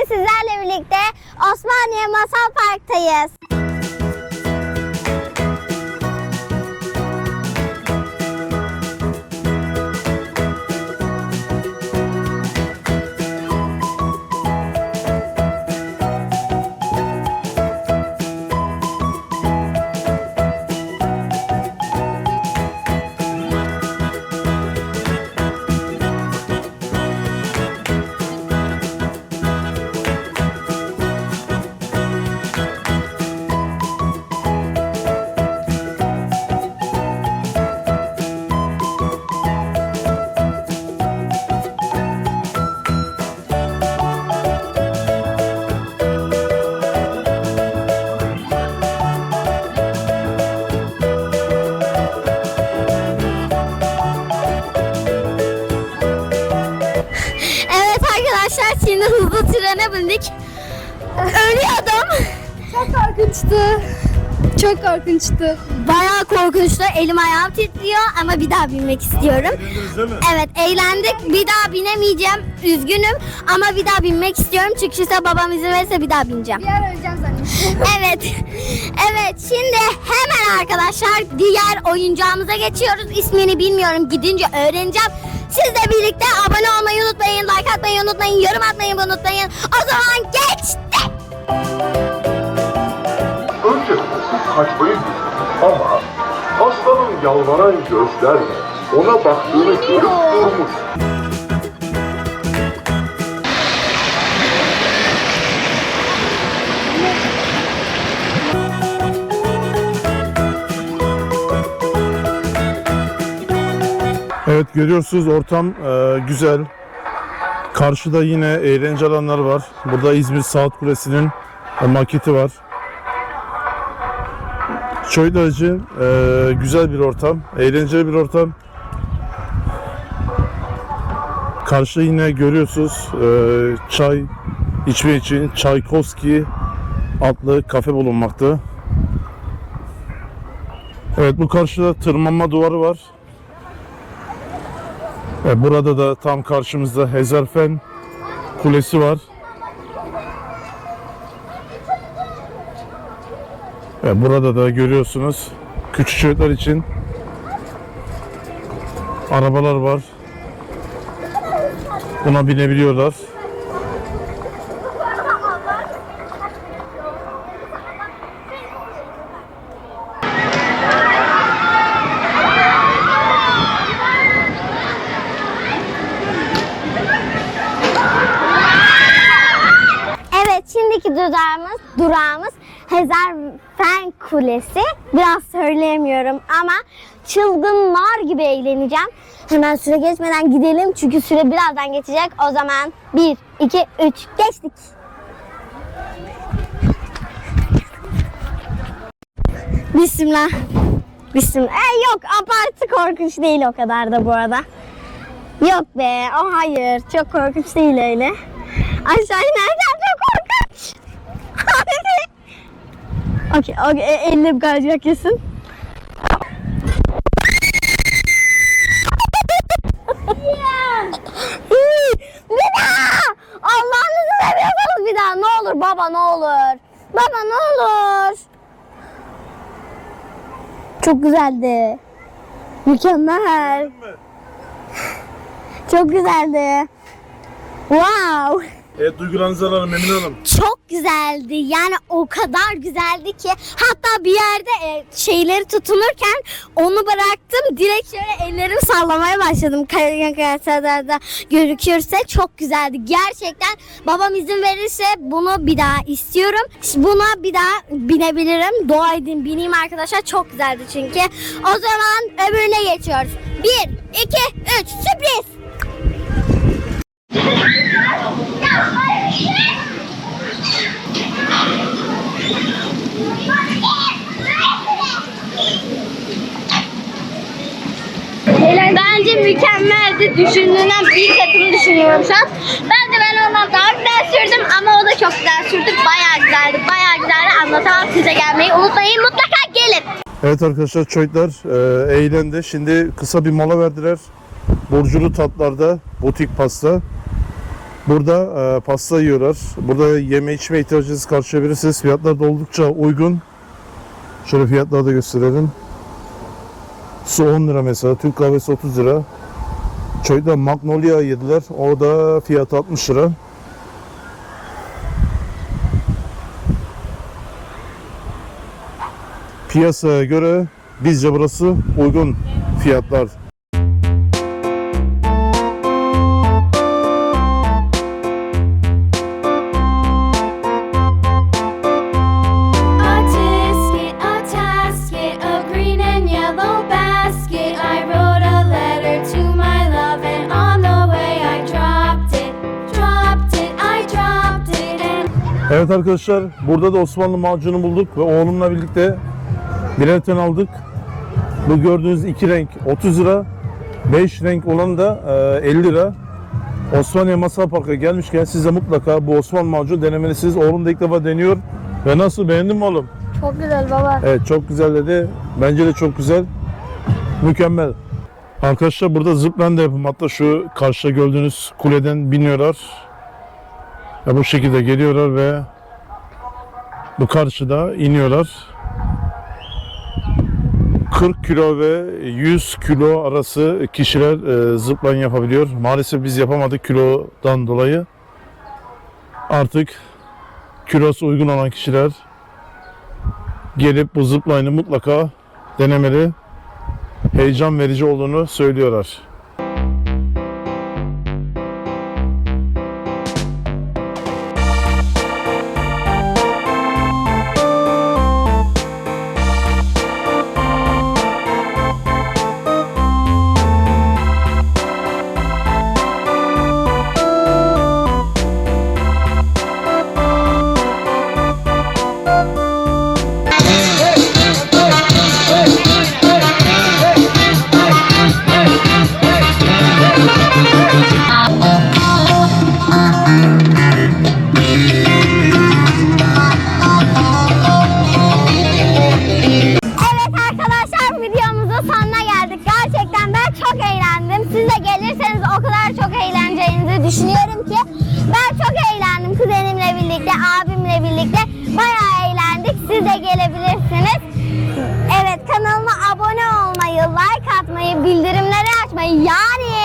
Sizlerle birlikte Osmaniye Masal Park'tayız. Şimdi hızlı trene bindik. Ölüyordum. Çok korkunçtu. Çok korkunçtu. Bayağı korkunçtu. Elim ayağım titriyor ama bir daha binmek istiyorum. Evet eğlendik. Bir daha binemeyeceğim. Üzgünüm ama bir daha binmek istiyorum. Çünkü ise babam izin verirse bir daha bineceğim. Bir ara öleceğim zannettim. Evet. Evet şimdi hemen arkadaşlar diğer oyuncağımıza geçiyoruz. İsmini bilmiyorum. Gidince öğreneceğim. Siz de birlikte abone olmayı atmayı unutmayın, yorum atmayı unutmayın. O zaman geçtik. Önce korkup kaçmayı düşündü ama aslanın yalvaran gözlerle ona baktığını görüp durmuş. Evet görüyorsunuz ortam e, güzel. Karşıda yine eğlence alanları var. Burada İzmir Saat Kulesi'nin maketi var. İçin e, güzel bir ortam, eğlenceli bir ortam. Karşıda yine görüyorsunuz e, çay içme için Çaykovski adlı kafe bulunmakta. Evet bu karşıda tırmanma duvarı var. E, burada da tam karşımızda Hezarfen Kulesi var. E, burada da görüyorsunuz küçük çocuklar için arabalar var. Buna binebiliyorlar. Evet şimdiki durağımız, durağımız Hezarfen Kulesi. Biraz söyleyemiyorum ama çılgınlar gibi eğleneceğim. Hemen süre geçmeden gidelim çünkü süre birazdan geçecek. O zaman 1, 2, 3 geçtik. Bismillah. Bismillah. E, yok abartı korkunç değil o kadar da bu arada. Yok be o hayır çok korkunç değil öyle. Aşağı inerken çok korkunç. okey okey e, elim kayacak kesin. bir daha! Allah'ınızı seviyorsanız bir daha ne olur baba ne olur. Baba ne olur. Çok güzeldi. Mükemmel. Çok güzeldi. Wow. Evet duygularınızı alalım Emin Hanım. Çok güzeldi. Yani o kadar güzeldi ki hatta bir yerde e, şeyleri tutunurken onu bıraktım. Direkt şöyle ellerimi sallamaya başladım. Karada gözükürse çok güzeldi. Gerçekten babam izin verirse bunu bir daha istiyorum. Buna bir daha binebilirim. Dua edin bineyim arkadaşlar. Çok güzeldi çünkü. O zaman öbürüne geçiyoruz. 1, 2, 3 sürpriz. Bence mükemmeldi. Düşündüğünden bir katını düşünüyorum şu an. Bence ben ondan daha güzel sürdüm ama o da çok güzel sürdü. Bayağı güzeldi. Bayağı güzeldi. Anlatamam size gelmeyi unutmayın. Mutlaka gelin. Evet arkadaşlar çocuklar e, eğlendi. Şimdi kısa bir mola verdiler. Burculu tatlarda butik pasta. Burada e, pasta yiyorlar. Burada yeme içme ihtiyacınızı karşılayabilirsiniz. Fiyatlar da oldukça uygun. Şöyle fiyatları da gösterelim. Su 10 lira mesela. Türk kahvesi 30 lira. Çocuklar Magnolia yediler. O da fiyatı 60 lira. Piyasaya göre bizce burası uygun fiyatlar. Evet arkadaşlar burada da Osmanlı macunu bulduk ve oğlumla birlikte birer tane aldık. Bu gördüğünüz iki renk 30 lira. 5 renk olan da e, 50 lira. Osmaniye Masal Park'a gelmişken siz de mutlaka bu Osmanlı macunu denemelisiniz. Oğlum da ilk defa deniyor. Ve nasıl beğendin mi oğlum? Çok güzel baba. Evet çok güzel dedi. Bence de çok güzel. Mükemmel. Arkadaşlar burada zipline de yapım. Hatta şu karşıda gördüğünüz kuleden biniyorlar. Ve bu şekilde geliyorlar ve bu karşıda iniyorlar. 40 kilo ve 100 kilo arası kişiler e, zipline yapabiliyor. Maalesef biz yapamadık kilodan dolayı. Artık kilosu uygun olan kişiler gelip bu zipline'ı mutlaka denemeli. Heyecan verici olduğunu söylüyorlar. Düşünüyorum ki. Ben çok eğlendim kuzenimle birlikte, abimle birlikte. Bayağı eğlendik. Siz de gelebilirsiniz. Evet kanalıma abone olmayı, like atmayı, bildirimleri açmayı yani